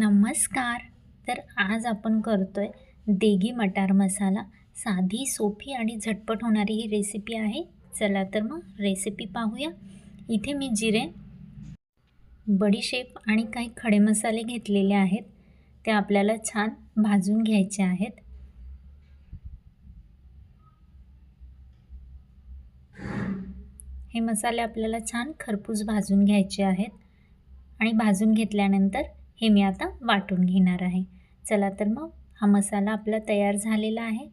नमस्कार. तर आज आपण करतो आहे देगी मटार मसाला. साधी सोपी आणि झटपट होणारी ही रेसिपी आहे. चला तर मग रेसिपी पाहूया. इथे मी जिरे बडीशेप आणि काही खडे मसाले घेतलेले आहेत. ते आपल्याला छान भाजून घ्यायचे आहेत. हे मसाले आपल्याला छान खरपूस भाजून घ्यायचे आहेत. आणि भाजून घेतल्यानंतर हे मी आता वाटून घेणार आहे. चला तर मग हा मसाला आपला तयार झालेला आहे.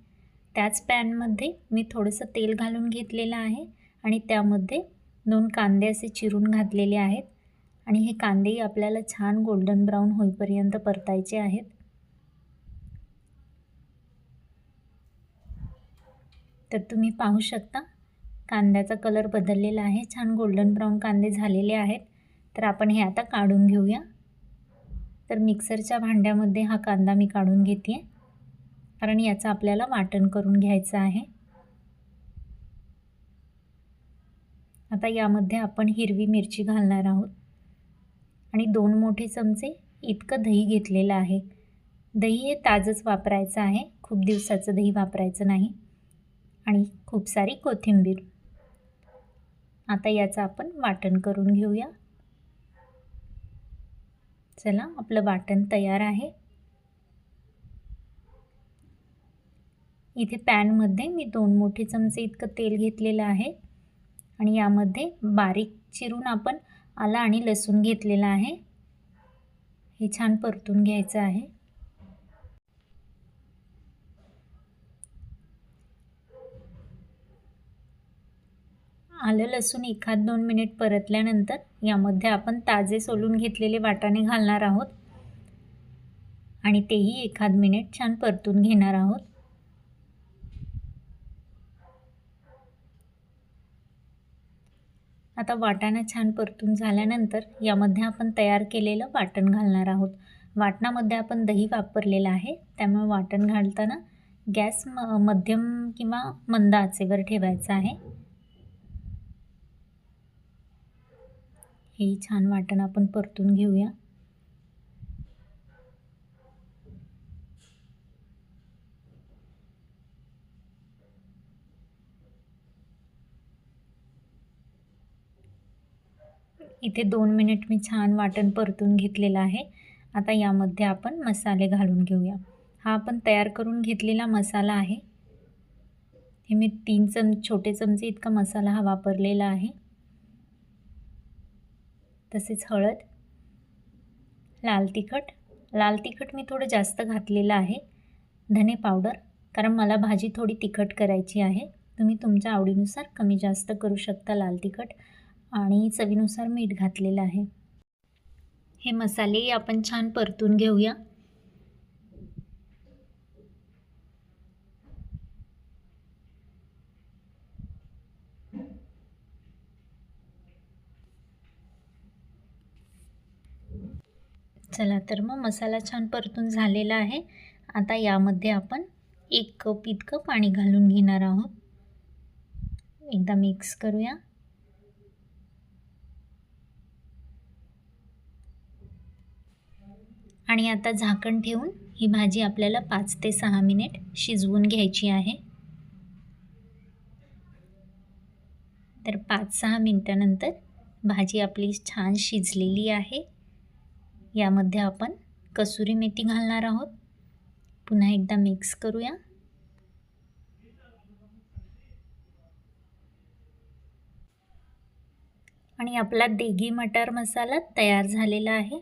त्याच पॅनमध्ये मी थोडंसं तेल घालून घेतलेलं आहे आणि त्यामध्ये दोन कांदे असे चिरून घातलेले आहेत. आणि हे कांदेही आपल्याला छान गोल्डन ब्राऊन होईपर्यंत परतायचे आहेत. तर तुम्ही पाहू शकता कांद्याचा कलर बदललेला आहे. छान गोल्डन ब्राऊन कांदे झालेले आहेत. तर आपण हे आता काढून घेऊया. तर मिक्सरच्या भांड्यामध्ये हा कांदा मी काढून घेते. आहे कारण याचं आपल्याला वाटण करून घ्यायचं आहे. आता यामध्ये आपण हिरवी मिरची घालणार आहोत. आणि दोन मोठे चमचे इतकं दही घेतलेलं आहे. दही हे ताजंच वापरायचं आहे. खूप दिवसाचं दही वापरायचं नाही. आणि खूप सारी कोथिंबीर. आता याचं आपण वाटण करून घेऊया. चला आपलं वाटण तयार आहे. इथे पॅनमध्ये मी दोन मोठे चमचे इतकं तेल घेतलेलं आहे आणि यामध्ये बारीक चिरून आपण आला आणि लसूण घेतलेला आहे. हे छान परतून घ्यायचं आहे. आलं लसूण एखाद दोन मिनिट परतल्यानंतर यामध्ये आपण ताजे सोलून घेतलेले वाटाणे घालणार आहोत. आणि तेही एखाद मिनिट छान परतून घेणार आहोत. आता वाटाणा छान परतून झाल्यानंतर यामध्ये आपण तयार केलेलं वाटण घालणार आहोत. वाटणामध्ये आपण दही वापरलेलं आहे. त्यामुळे वाटण घालताना गॅस म मध्यम किंवा मंद आचेवर ठेवायचं आहे. हे छान वाटण आपण परतून घेऊया. इथे दोन मिनिट मी छान वाटण परतून घेतलेलं आहे. आता यामध्ये आपण मसाले घालून घेऊया. हा आपण तयार करून घेतलेला मसाला आहे. हे मी तीन चम छोटे चमचे इतका मसाला हा वापरलेला आहे. तसेच हळद लाल तिखट. लाल तिखट मी थोडं जास्त घातलेलं आहे. धने पावडर कारण मला भाजी थोडी तिखट करायची आहे. तुम्ही तुमच्या आवडीनुसार कमी जास्त करू शकता लाल तिखट आणि चवीनुसार मीठ घातलेलं आहे. हे मसाले आपण छान परतून घेऊया. चला तर मग मसाला छान परतून झालेला आहे. आता यामध्ये आपण एक कप इतकं पाणी घालून घेणार आहोत. एकदा मिक्स करूया. आणि आता झाकण ठेवून ही भाजी आपल्याला पाच ते सहा मिनिट शिजवून घ्यायची आहे. तर पाच सहा मिनटानंतर भाजी आपली छान शिजलेली आहे. यामध्ये आपण कसुरी मेथी घालणार आहोत. पुन्हा एकदा मिक्स करूया. आणि आपला देगी मटार मसाला तयार झालेला आहे.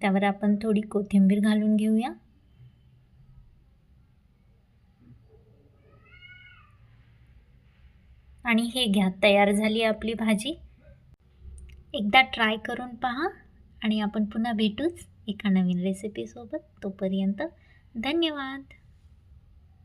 त्यावर आपण थोडी कोथिंबीर घालून घेऊया. आणि हे घ्या तयार झाली आपली भाजी. एकदा ट्राय करून पहा. आणि आपण पुन्हा भेटूच एका नवीन रेसिपीसोबत तोपर्यंत धन्यवाद.